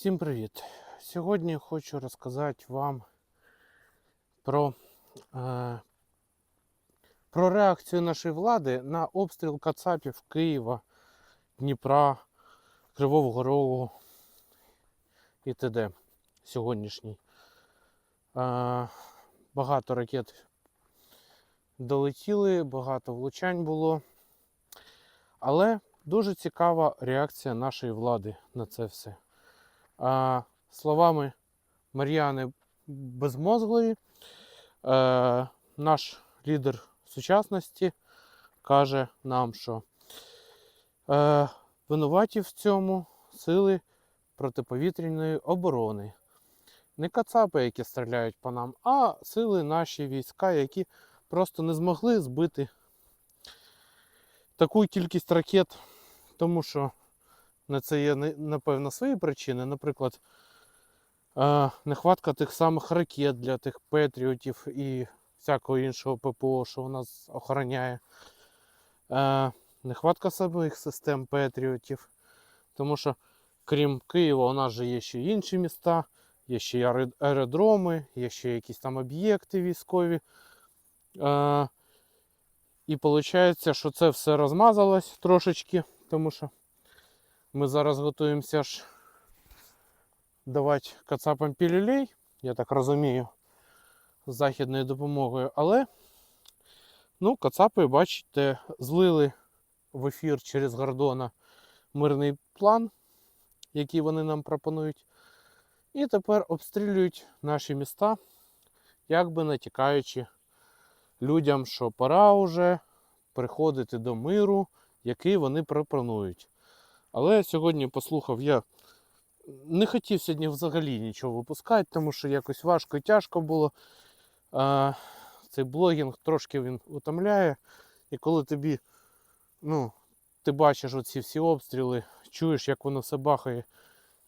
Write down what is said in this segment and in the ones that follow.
Всім привіт! Сьогодні хочу розказати вам про, е, про реакцію нашої влади на обстріл Кацапів Києва, Дніпра, Кривого Рогу і т.д. сьогоднішній. Е, багато ракет долетіли, багато влучань було. Але дуже цікава реакція нашої влади на це все. А, словами Мар'яни Безмозглої, е, наш лідер сучасності каже нам, що е, винуваті в цьому сили протиповітряної оборони. Не кацапи, які стріляють по нам, а сили наші війська, які просто не змогли збити таку кількість ракет, тому що на це є напевно свої причини. Наприклад, е, нехватка тих самих ракет для тих патріотів і всякого іншого ППО, що у нас охороняє. Е, Нехватка самих систем патріотів. Тому що, крім Києва, у нас же є ще інші міста, є ще аеродроми, є ще якісь там об'єкти військові. Е, І виходить, що це все розмазалось трошечки, тому що ми зараз готуємося ж давати кацапам пілюлей, я так розумію, з західною допомогою. Але ну, кацапи, бачите, злили в ефір через Гордона мирний план, який вони нам пропонують. І тепер обстрілюють наші міста, якби натякаючи людям, що пора вже приходити до миру, який вони пропонують. Але сьогодні послухав, я не хотів сьогодні взагалі нічого випускати, тому що якось важко і тяжко було. А, цей блогінг трошки він утомляє. І коли тобі, ну, ти бачиш оці всі обстріли, чуєш, як воно все бахає,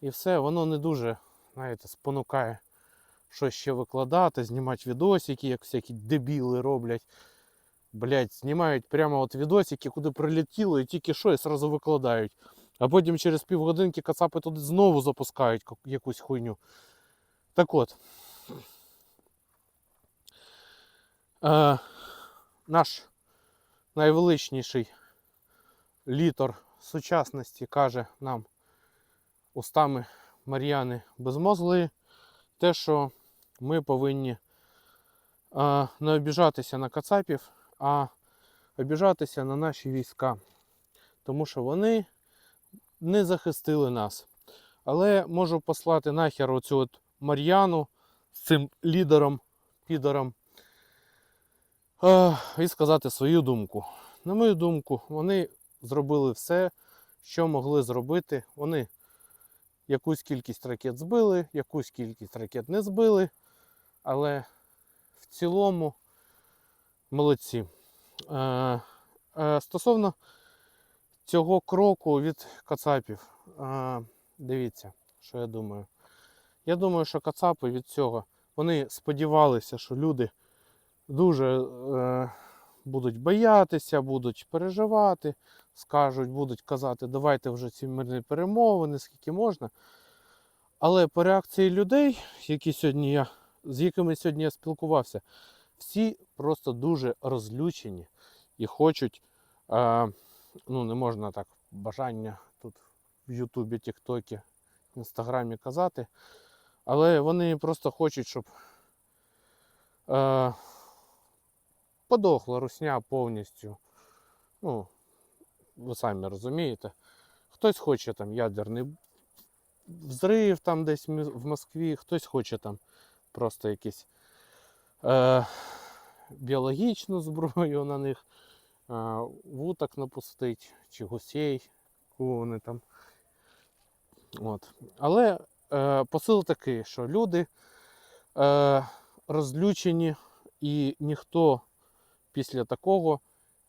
і все, воно не дуже, знаєте, спонукає щось ще викладати, знімати відосики, як всякі дебіли роблять. Блять, знімають прямо от відосики, куди прилетіло, і тільки що, і одразу викладають. А потім через півгодинки кацапи туди знову запускають якусь хуйню. Так от. Е, наш найвеличніший літор сучасності каже нам устами Мар'яни Безмозглої, те, що ми повинні е, не обіжатися на кацапів, а обіжатися на наші війська. Тому що вони не захистили нас. Але можу послати нахер оцю от Мар'яну з цим лідером, підером і сказати свою думку. На мою думку, вони зробили все, що могли зробити. Вони якусь кількість ракет збили, якусь кількість ракет не збили, але в цілому молодці. Е, е, стосовно цього кроку від Кацапів. А, дивіться, що я думаю. Я думаю, що Кацапи від цього вони сподівалися, що люди дуже е, будуть боятися, будуть переживати, скажуть, будуть казати, давайте вже ці мирні перемовини, скільки можна. Але по реакції людей, які сьогодні я, з якими сьогодні я спілкувався, всі просто дуже розлючені і хочуть. Е, ну, не можна так бажання тут в Ютубі, Тіктокі, Інстаграмі казати. Але вони просто хочуть, щоб е, подохла русня повністю. Ну, ви самі розумієте. Хтось хоче там ядерний взрив там десь в Москві, хтось хоче там просто якийсь е, біологічну зброю на них вуток напустить, чи гусей, кого вони там. От. Але е, посил такий, що люди е, розлючені, і ніхто після такого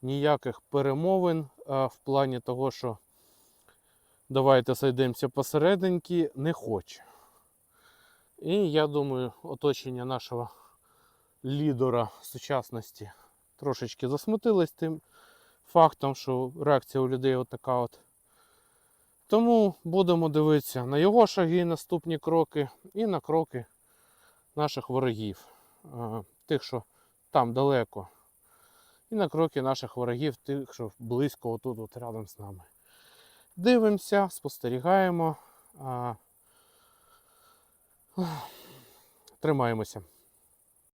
ніяких перемовин е, в плані того, що давайте зайдемося посерединки, не хоче. І я думаю, оточення нашого лідера сучасності трошечки засмутились тим фактом, що реакція у людей от така от. Тому будемо дивитися на його шаги, наступні кроки, і на кроки наших ворогів, е, тих, що там далеко, і на кроки наших ворогів, тих, що близько отут, от рядом з нами. Дивимося, спостерігаємо. Тримаємося.